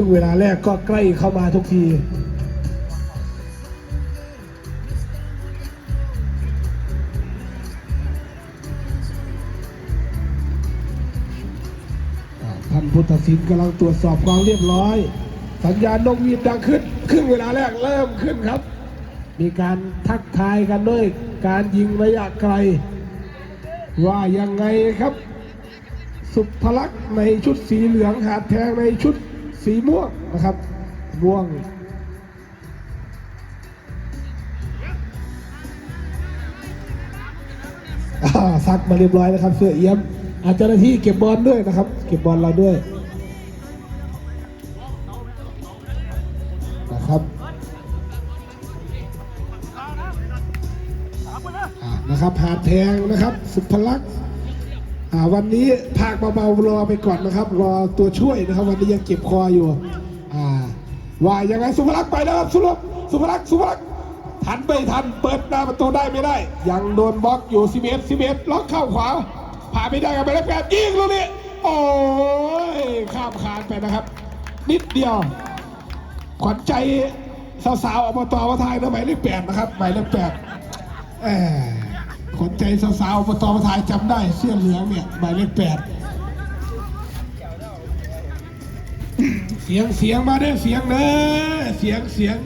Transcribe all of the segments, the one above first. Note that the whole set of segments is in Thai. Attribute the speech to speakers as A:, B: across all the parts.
A: ซึ่งเวลาแรกก็ใกล้เข้ามาทุกทีท่านพุทธศิลป์กำลังตรวจสอบความเรียบร้อย สัญญาณนกหวีดดังขึ้นครึ่งเวลาแรกเริ่มขึ้นครับ มีการทักทายกันด้วย การยิงระยะไกล ว่ายังไงครับ สุภลักษณ์ในชุดสีเหลืองหาดแทงในชุด สีม่วงนะครับ ม่วงซักมาเรียบร้อยแล้วครับ เสื้อเอี้ยม อาเจ้าหน้าที่เก็บบอลด้วยนะครับ เก็บบอลเราด้วยนะครับนะครับหาดแทงนะครับ สุภลักษ์ วันนี้ภาคเบาๆรอไปก่อนนะครับ รอตัวช่วยนะครับ วันนี้ยังเก็บคออยู่อ่าว่ายังไงสุภลักษ์ไปแล้วครับสุภลักษ์สุภลักษ์สุภลักษ์ทันไม่ทันเปิดหน้าประตูได้ไม่ได้ ยังโดนบล็อกอยู่สิเมตรสิเมตรล็อกเข้าขวาผ่านไม่ได้กับไปแล้วแปดยิงลูกนี้โอ้ยข้ามคานไปนะครับ นิดเดียว ขวัญใจสาวๆอบตวัฒายนะหมายเลขแปดนะครับหมายเลขแปดแหม ขวัญใจสาวๆอบตวัฒายจำได้เสื้อเหลืองเนี่ยหมายเลขแปดเสียงเสียงมาได้เสียงเนอะเสียงเสียง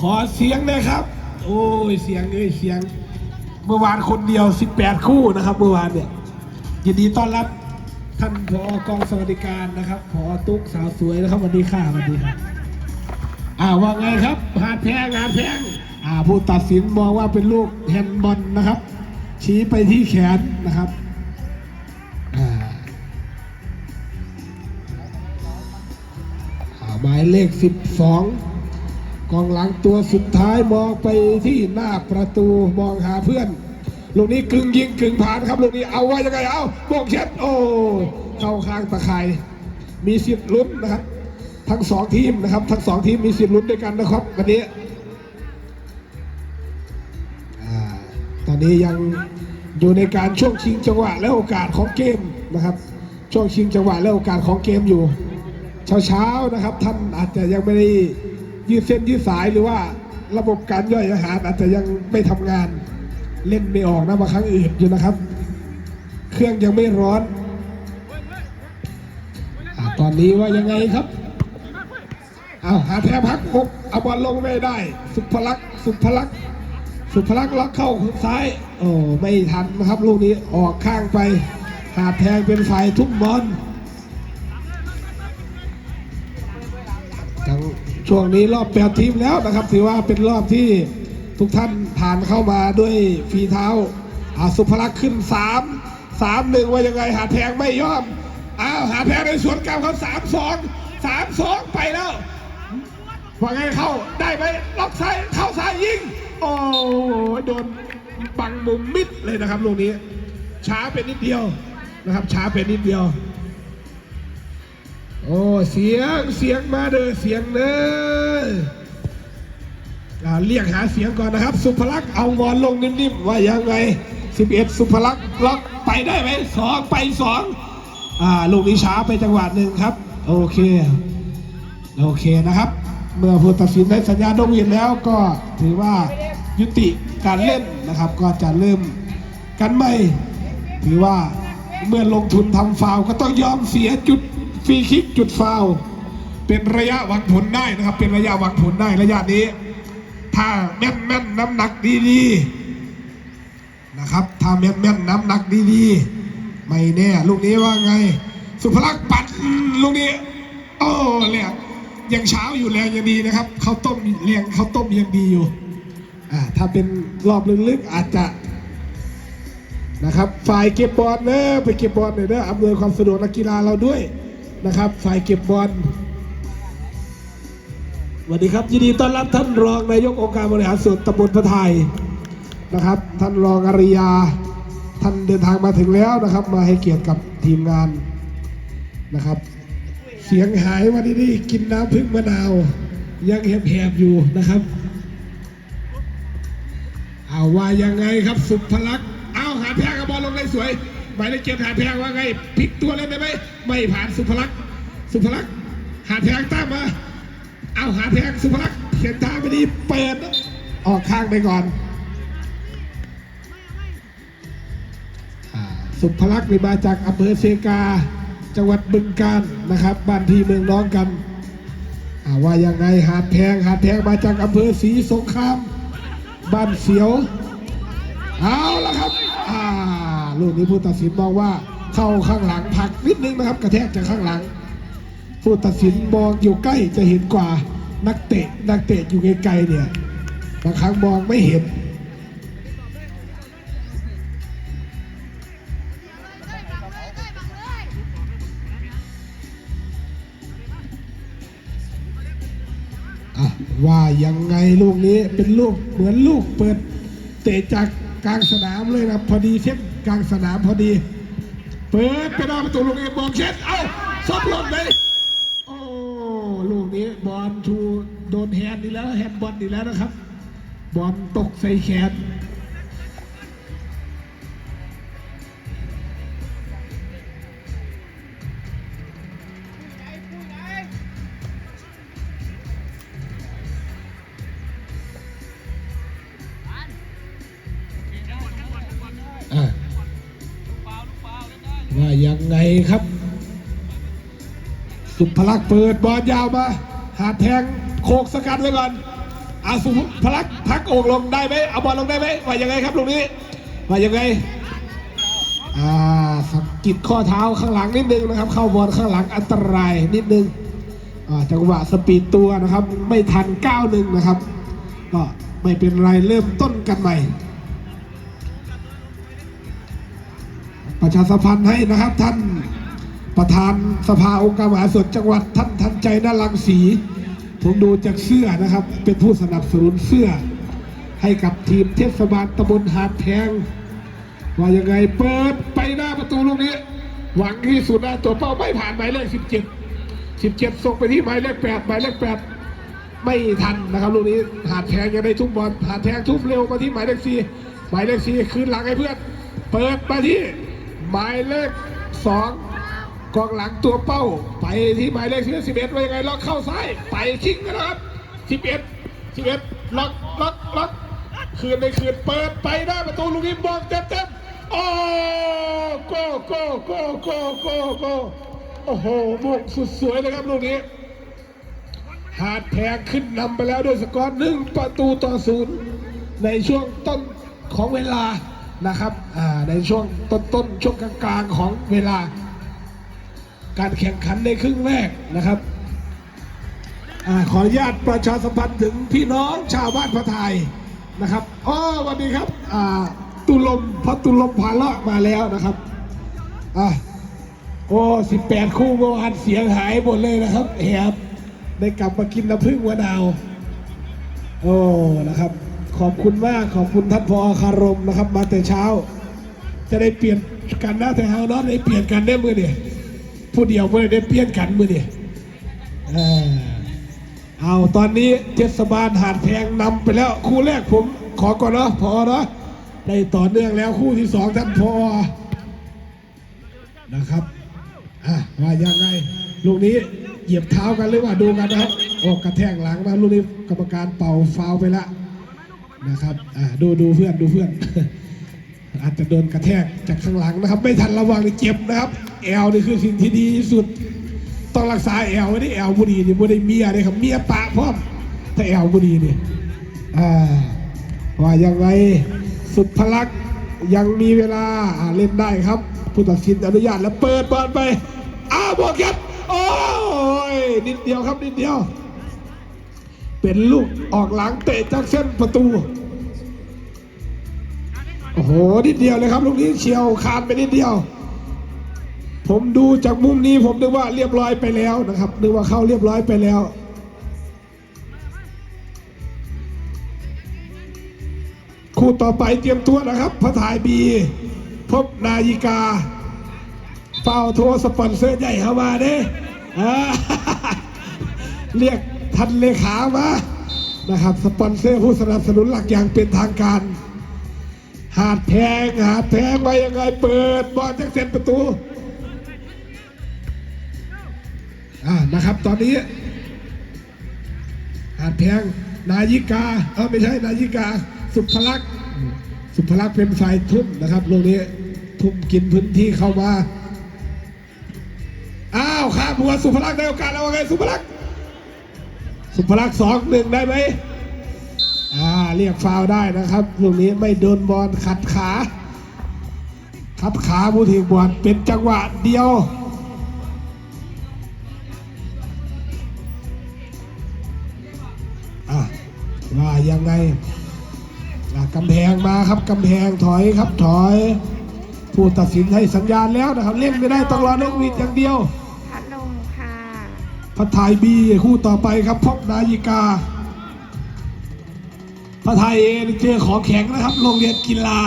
A: ขอเสียงหนะครับ โอ้ยเสียงเอ้ยเสียง เมื่อวานคนเดียว 18 คู่นะครับ เมื่อวานเนี่ยยินดีต้อนรับท่านผอกองสวัสดิการนะครับผอตุ๊กสาวสวยนะครับสวัสดีค่ะสวัสดีครับอ่าว่าไงครับหาดแพงหาดแพง อ่าผู้ตัดสินมองว่าเป็นลูกแฮนด์บอลนะครับ ชี้ไปที่แขนนะครับหมายเลข 12 กองหลังตัวสุดท้ายมองไปที่หน้าประตูมองหาเพื่อนลูกนี้กึ่งยิงกึ่งผ่านครับลูกนี้เอาไว้ยังไงเอาโบกเช็ดโอ้เข้าข้างตะข่ายมีสิทธิ์ลุ้นนะครับ ทั้งสองทีมนะครับ ทั้งสองทีมมีสิทธิ์ลุ้นด้วยกันนะครับวันนี้ นี้ยังอยู่ในการช่วงชิงจังหวะและโอกาสของเกมนะครับ ช่วงชิงจังหวะและโอกาสของเกมอยู่ เช้าๆนะครับ ท่านอาจจะยังไม่ได้ยืดเส้นยืดสายหรือว่าระบบการย่อยอาหารอาจจะยังไม่ทำงานเล่นไม่ออกนะบางครั้งอืดอยู่นะครับ เครื่องยังไม่ร้อนอตอนนี้ว่ายังไงครับเอาหาแทบพักอกเอาบอลลงไม่ได้ สุภลักษ์สุภลักษ์ สุภลักษณ์ล็อกเข้าซ้าย โอ้ไม่ทันนะครับลูกนี้ออกข้างไป หาแทงเป็นฝ่ายทุ่มบอลทั้งช่วงนี้รอบแปดทีมแล้วนะครับถือว่าเป็นรอบที่ทุกท่านผ่านเข้ามาด้วยฝีเท้าอาสุภลักษณ์ขึ้นสามสามหนึ่งว่ายังไงหาแทงไม่ยอมอ้าวหาแทงในสวนกลางเขาสามสองสามสองไปแล้วว่าไงเข้าได้ไหมล็อกซ้ายเข้าซ้ายยิง โอ้ยโดนบังมุมมิดเลยนะครับลูกนี้ ช้าไปนิดเดียวนะครับ ช้าไปนิดเดียว โอ้เสียงเสียงมาเด้อเสียงเด้ออ่าเรียกหาเสียงก่อนนะครับ สุภลักษณ์เอาบอลลงนิ่มๆว่ายังไง 11 สุภลักษณ์ล็อกไปได้ไหมสองไปสองอ่าลูกนี้ช้าไปจังหวะหนึ่งครับ โอเคโอเคนะครับ เมื่อผู้ตัดสินได้สัญญาณนกหวีดแล้วก็ถือว่า ยุติการเล่นนะครับ ก็จะเริ่มกันใหม่ ถือว่าเมื่อลงทุนทำฟาวก็ต้องยอมเสียจุดฟรีคิกจุดฟาวเป็นระยะหวังผลได้นะครับ เป็นระยะหวังผลได้ระยะนี้ ถ้าแม่นแม่นน้ำหนักดีๆนะครับ ถ้าแม่นแม่นน้ำหนักดีๆไม่แน่ลูกนี้ว่าไง สุภลักษณ์ปัดลูกนี้ โอ้เนี่ยยังเช้าอยู่แรงยังดีนะครับเขาต้มแรงเขาต้มยังดีอยู่ ถ้าเป็นรอบลึกๆอาจจะนะครับฝ่ายเก็บบอลเนอะไปเก็บบอลหน่อยเนอะอำนวยความสะดวกนักกีฬาเราด้วยนะครับ ฝ่ายเก็บบอลสวัสดีครับยินดีต้อนรับท่านรองนายกองค์การบริหารส่วนตำบลพระไทยนะครับ ท่านรองอริยา ท่านเดินทางมาถึงแล้วนะครับ มาให้เกียรติกับทีมงานนะครับ เสียงหายวันนี้กินน้ำพึ่งมะนาว ยังแหบๆอยู่นะครับ เอาว่ายังไงครับสุภลักษณ์เอาหาแพงกับบอลลงได้สวยหมายเลขเจ็ดหาแพงว่าไงพลิกตัวเล่นได้ไหมไม่ผ่านสุภลักษณ์สุภลักษณ์หาแทงตั้มมาเอาหาแทงสุภลักษณ์เขียนทางไปดีเปิดออกข้างไปก่อนสุภลักษณ์นี่มาจากอำเภอเซกา จังหวัดบึงกาฬนะครับบ้านพี่เมืองน้องกันอ่าว่ายังไงหาดแทงหาดแทงมาจากอำเภอศรีสงคราม บ้านเสียว เอาละครับ อ่าลูกนี้ผู้ตัดสินมองว่าเข้าข้างหลังผักนิดนึงนะครับ กระแทกจากข้างหลัง ผู้ตัดสินมองอยู่ใกล้จะเห็นกว่านักเตะนักเตะอยู่ไกลๆเนี่ยบางครั้งมองไม่เห็น ว่ายังไงลูกนี้เป็นลูกเหมือนลูกเปิด เตะจากกลางสนามเลยนะพอดีเช็ดกลางสนามพอดี เปิดไปหน้าประตูลูกเองบอลเช็ดเอ้าซบหล่นเลยโอ้ลูกนี้บอลทูโดนแฮนด์อีแล้วแฮนด์บอลดีแล้วนะครับ บอลตกใส่แขน ว่ายังไงครับ สุภลักษณ์เปิดบอลยาวมา หาแทงโคกสกัดไว้ก่อนอาสุภลักษณ์พักอกลงได้ไหมเอาบอลลงได้ไหมว่ายังไงครับลูกนี้ว่ายังไงอ่าสะกิดข้อเท้าข้างหลังนิดนึงนะครับ เข้าบอลข้างหลังอันตรายนิดนึงจังหวะสปีดตัวนะครับ ไม่ทันก้าวหนึ่งนะครับ ก็ไม่เป็นไรเริ่มต้นกันใหม่ ประชาสัมพันธ์ให้นะครับ ท่านประธานสภาองค์การมหาส่วนจังหวัดท่านทันใจนารังสีผมดูจากเสื้อนะครับ เป็นผู้สนับสนุนเสื้อ ให้กับทีมเทศบาลตำบลหาดแพงว่ายังไงเปิดไปหน้าประตูลูกนี้ หวังที่สุดนะตัวเป้าไม่ผ่านหมายเลข 17 17 ส่งไปที่หมายเลข8หมายเลข8ไม่ทันนะครับลูกนี้หาดแพงยังได้ทุบบอลหาดแพงทุบเร็วมาที่หมายเลขสี่หมายเลขสี่คืนหลังให้เพื่อน เปิดมาที่ หมายเลขสองกองหลังตัวเป้า ไปที่หมายเลขสิบเอ็ดว่ายังไงล็อกเข้าซ้าย ไปชิงกันะครับสิบเอ็ดสิบเอ็ดล็อกล็อกล็อกคืนในคืนเปิดไปหน้ประตูลูกนี้บอลเต็มเต็มโอ้โกโกโกโกโกโกโอ้โหบุกสุดสวยเลยครับลูกนี้หาดแพงขึ้นนำไปแล้วด้วยสกอร์หนึ่งประตูต่อศูนย์ในช่วงต้นของเวลา นะครับอ่าในช่วงต้นๆช่วงกลางๆของเวลา การแข่งขันในครึ่งแรกนะครับอาขออนุญาตประชาสัมพันธ์ถึงพี่น้องชาวบ้านพระไทยนะครับอ๋อวันนี้ครับอ่าตุลมพัตุลมพาเลาะมาแล้วนะครับอะโอ้สิบแปดคู่เมื่อวานเสียงหายหมดเลยนะครับแอบได้กลับมากินน้ำผึ้งมะนาว โอ้นะครับ ขอบคุณมากขอบคุณท่านพอคารมนะครับ มาแต่เช้า จะได้เปลี่ยนกันนะแต่เฮาเนาะได้เปลี่ยนกันได้มือเนี่ยผู้เดียวมือได้เปลี่ยนกันมือเนี่ยเออเอาตอนนี้เทศบาลหาดแพงนำไปแล้วคู่แรกผมขอก่อนเนาะพอเนาะได้ต่อเนื่องแล้วคู่ที่สองท่านพอนะครับอะว่ายังไงลูกนี้เหยียบเท้ากันหรือว่าดูกันนะครับออกกระแทกหลังนะลูกนี้กรรมการเป่าฟาวไปละ นะครับอ่าดูดูเพื่อนดูเพื่อน อาจจะโดนกระแทกจากข้างหลังนะครับ ไม่ทันระวังเจ็บนะครับแอลนี่คือสิ่งที่ดีที่สุด ต้องรักษาแอลไว้ที่แอลบุรีนี่บุได้เมียเลยครับเมียปะพร้อมถ้าแอลบุรีนี่อ่าว่ายังไงสุดพลักยังมีเวลาอ่าเล่นได้ครับ ผู้ตัดสินอนุญาตแล้วเปิดบอลไปอ้าวบอลครับโอ้ยนิดเดียวครับนิดเดียว เป็นลูกออกหลังเตะจากเส้นประตู โอ้โห นิดเดียวเลยครับ ลูกนี้เฉียวขาดไปนิดเดียว ผมดูจากมุมนี้ผมนึกว่าเรียบร้อยไปแล้วนะครับ นึกว่าเข้าเรียบร้อยไปแล้วคู่ต่อไปเตรียมตัวนะครับพระถ่ายบี พบนายิกาเฝ้าโทรสปอนเซอร์ใหญ่เข้ามาเด้อ่าเรียกท่านเลขามานะครับ สปอนเซอร์ผู้สนับสนุนหลักอย่างเป็นทางการ หาดแพงหาดแพงไว้ยังไงเปิดบอลจากเส้นประตูอ่านะครับตอนนี้หาดแพงนายิกาเออไม่ใช่นายิกา สุภลักษณ์สุภลักษณ์เป็นฝ่ายทุ่มนะครับลูกนี้ทุ่มกินพื้นที่เข้ามาอ้าวข้ามหัวสุภลักษณ์ได้โอกาสแล้วว่าไงสุภลักษณ์สุภลักษณ์สองหนึ่งได้ไหม เรียกฟาวล์ได้นะครับลูกนี้ไม่โดนบอลขัดขาขัดขาผู้ทีมบอลเป็นจังหวะเดียวอะว่ายังไงอะกำแพงมาครับกำแพงถอยครับถอย ผู้ตัดสินให้สัญญาณแล้วนะครับเล่นไม่ได้ต้องรอนกหวีดอย่างเดียว
B: พัดลมค่ะ
A: พัทไทยบีคู่ต่อไปครับพบนายิกา พัทไทยเอเจอของแข็งนะครับ โรงเรียนกีฬา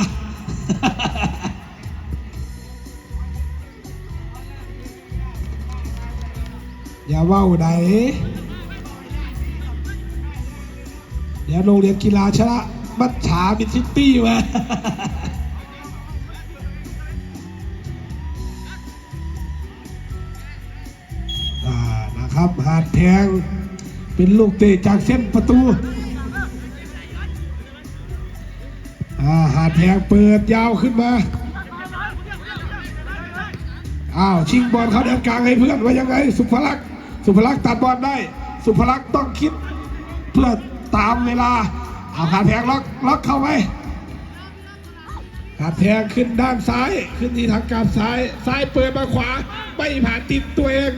A: อย่าว่าใดเดี๋ยวโรงเรียนกีฬาชนะมัดฉาบิซิตี้มานะครับหาดแพงเป็นลูกเตะจากเส้นประตู แพงเปิดยาวขึ้นมา อ้าวชิงบอลเขาแดนกลางให้เพื่อนว่ายังไง สุภลักษ์สุภลักษ์ตัดบอลได้ สุภลักษ์ต้องคิดเพื่อตามเวลา เอาหาแพงล็อกล็อกเข้าไปหาแพงขึ้นด้านซ้ายขึ้นที่ทางการซ้ายซ้ายเปิดมาขวา ไม่ผ่านติดตัวเอง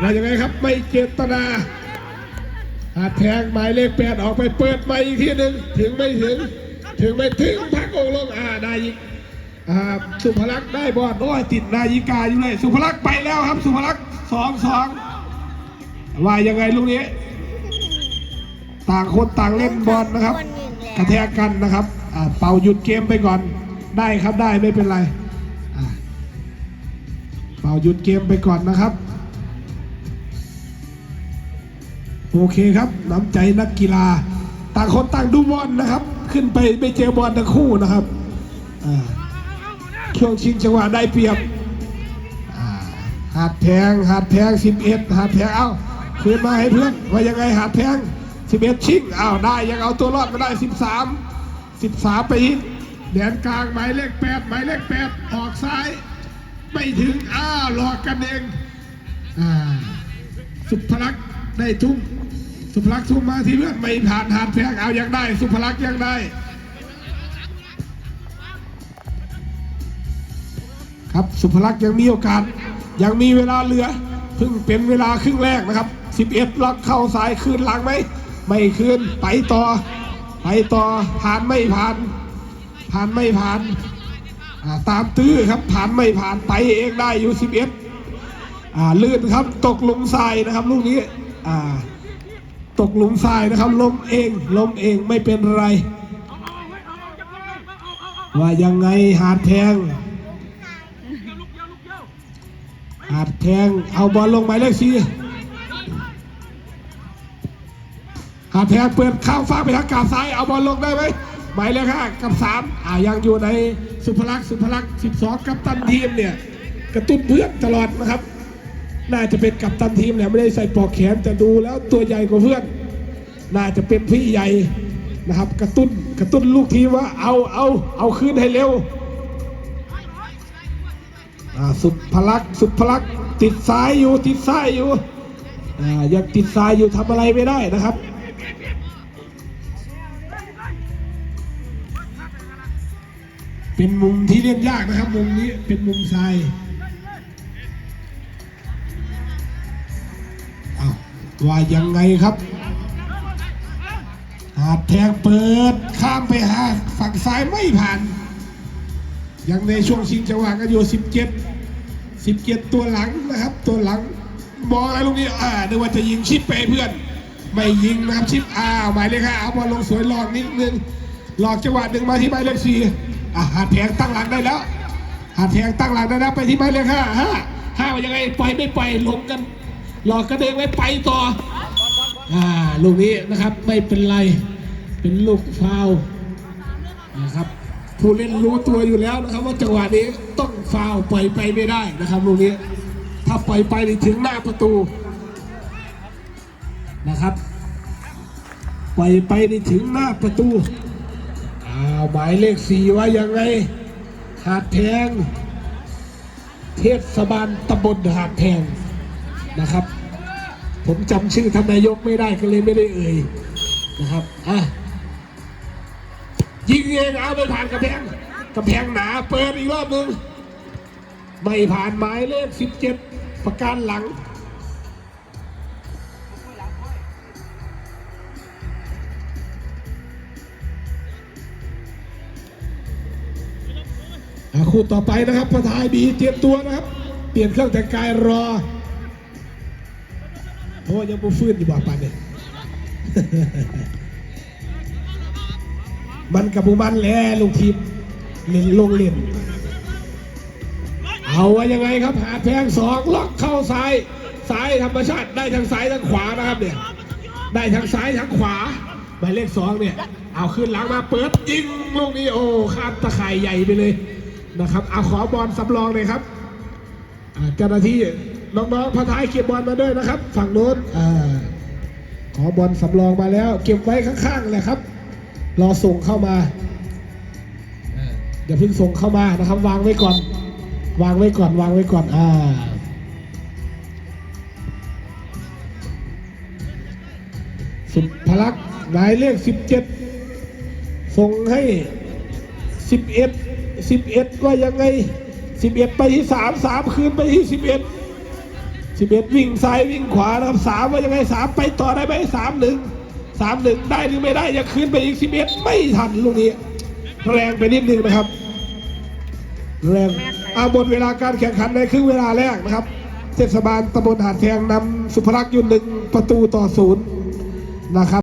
A: ว่ายังไงครับไม่เจตนาหาแทงหมายเลขแปดออกไปเปิดมาอีกทีหนึ่งถึงไม่ถึง ถึงไม่ถึงพักองค์ลงอ่าได้ยิกอ่าสุภลักษณ์ได้บอลโอ้ยติดนายิกาอยู่เลย สุภลักษณ์ไปแล้วครับ สุภลักษณ์สองสองว่ายังไงลูกนี้ ต่างคนต่างเล่นบอลนะครับ
B: คนหนึ่งแล้ว
A: กระแทกกันนะครับอ่าเป่าหยุดเกมไปก่อนได้ครับได้ไม่เป็นไรเป่าหยุดเกมไปก่อนนะครับ โอเคครับน้ำใจนักกีฬา ต่างคนต่างดูบอลนะครับ ขึ้นไปไปเจอบอลทั้งคู่นะครับช่วงชิงจังหวะได้เปรียบหาดแพงหาดแพง11หาดแพงเอ้าคืนมาให้เพื่อนว่ายังไงหาดแพง11ชิงเอ้าได้ยังเอาตัวรอดมาได้13 13ไปอีกแดนกลางหมายเลข8หมายเลข8ออกซ้ายไม่ถึงอ้าวหลอกกันเองอ่าสุภลักษ์ได้ทุ่ม สุภลักษณ์ทุ่มมาที่เพื่อนไม่ผ่านหาดแพงเอายังได้ สุภลักษณ์ยังได้ ครับสุภลักษณ์ยังมีโอกาส ยังมีเวลาเหลือเพิ่งเป็นเวลาครึ่งแรกนะครับ 11 ล็อกเข้าสายคืนหลังไหมไม่คืนไปต่อ ไปต่อผ่านไม่ผ่าน ผ่านไม่ผ่านาตามตื้อครับผ่านไม่ผ่านไปเองได้อยู่ 11อ่าลื่นครับตกหลุมทรายนะครับลูกนี้อ่า ตกหลุมทรายนะครับล้มเองล้มเองไม่เป็นไร ว่ายังไงหาดแทง หาดแทงเอาบอลลงหมายเลขสี่หาดแทงเปิดข้ามฟ้าไปทางกาบซ้ายเอาบอลลงได้ไหมหมายเลขห้ากับสามอ่ายังอยู่ในสุภลักษณ์สุภลักษณ์สิบสองกัปตันทีมเนี่ยกระตุ้นเพื่อนตลอดนะครับ น่าจะเป็นกัปตันทีมแหละไม่ได้ใส่ปลอกแขนแต่ดูแล้วตัวใหญ่กว่าเพื่อน น่าจะเป็นพี่ใหญ่นะครับ กระตุ้นกระตุ้นลูกทีมว่าเอาเอาเอาคืนให้เร็วอ่าสุดพลักษ์สุดพลักษ์ติดซ้ายอยู่ติดซ้ายอยู่อ่ายังติดซ้ายอยู่ทำอะไรไม่ได้นะครับเป็นมุมที่เล่นยากนะครับ มุมนี้เป็นมุมทราย ว่ายังไงครับ หาดแทงเปิดข้ามไปหาฝั่งซ้ายไม่ผ่าน ยังในช่วงชิงจังหวะกันอยู่ 17 17 ตัวหลังนะครับ ตัวหลังมองอะไรลูกนี้อ่านึกว่าจะยิงชิปไปเพื่อน ไม่ยิงนะครับชิปอ้าวหมายเลขห้าเอาบอลลงสวยหลอกนิดนึงหลอกจังหวะหนึ่งมาที่หมายเลขสี่อะหาดแทงตั้งหลังได้แล้วหาดแทงตั้งหลังได้แล้วไปที่หมายเลขห้าห้าห้าว่ายังไงปล่อยไม่ปล่อยหลงกัน หลอกกระเด้งไว้ไปต่ออ่าลูกนี้นะครับไม่เป็นไรเป็นลูกฟาวนะครับผู้เล่นรู้ตัวอยู่แล้วนะครับ ว่าจังหวะนี้ต้องฟาวปล่อยไปไม่ได้นะครับลูกนี้ถ้าปล่อยไปนี่ถึงหน้าประตูนะครับปล่อยไปนี่ถึงหน้าประตูอ้าวหมายเลขสี่ว่ายังไงหาดแพงเทศบาลตำบลหาดแพง นะครับ ผมจำชื่อท่านนายกไม่ได้ก็เลยไม่ได้เอ่ยนะครับอะยิงเองเอาไปผ่านกระแพงกระแพงหนาเปิดอีกรอบหนึ่งไม่ผ่านหมายเลขสิบเจ็ดประการหลังคู่ต่อไปนะครับพระทายบีเตรียมตัวนะครับ เปลี่ยนเครื่องแต่งกายรอ โอ้ยังบ่ฟื้นอยู่บ่ปันเนี่ยมันกับบุมันแล้ลูกทีมเล่นลงเล่น เอาว่ายังไงครับ หาแพงสองล็อกเข้าซ้ายซ้ายธรรมชาติได้ทั้งซ้ายทั้งขวานะครับเนี่ยได้ทั้งซ้ายทั้งขวาหมายเลขสองเนี่ย เอาขึ้นหลังมาเปิดยิงลูกนี้โอ้ข้ามตะข่ายใหญ่ไปเลยนะครับ เอาขอบอลสำรองเลยครับเจ้าหน้าที่ น้องๆพระท้ายเก็บบอลมาด้วยนะครับ ฝั่งโน้นอ่าขอบอลสำรองมาแล้ว เก็บไว้ข้างๆเลยครับ รอส่งเข้ามาอ่าอย่าเพิ่งส่งเข้ามานะครับ วางไว้ก่อน วางไว้ก่อนวางไว้ก่อนอ่าสุภลักษณ์หมายเลขสิบเจ็ดส่งให้สิบเอ็ดสิบเอ็ดว่ายังไงสิบเอ็ดไปที่สามสามคืนไปที่สิบเอ็ด สิบเอ็ดวิ่งซ้ายวิ่งขวานะครับสามว่ายังไงสามไปต่อได้ไหมสามหนึ่งสามหนึ่งได้หรือไม่ได้จะขึ้นไปอีกสิบเอ็ดไม่ทันลูกนี้ แรงไปนิดนึงนะครับ แรงอาบทเวลาการแข่งขันในครึ่งเวลาแรกนะครับเทศบาลตำบลหาดแทงนำสุภลักษณ์อยุ่นหนึ่งประตูต่อศูนย์นะครับ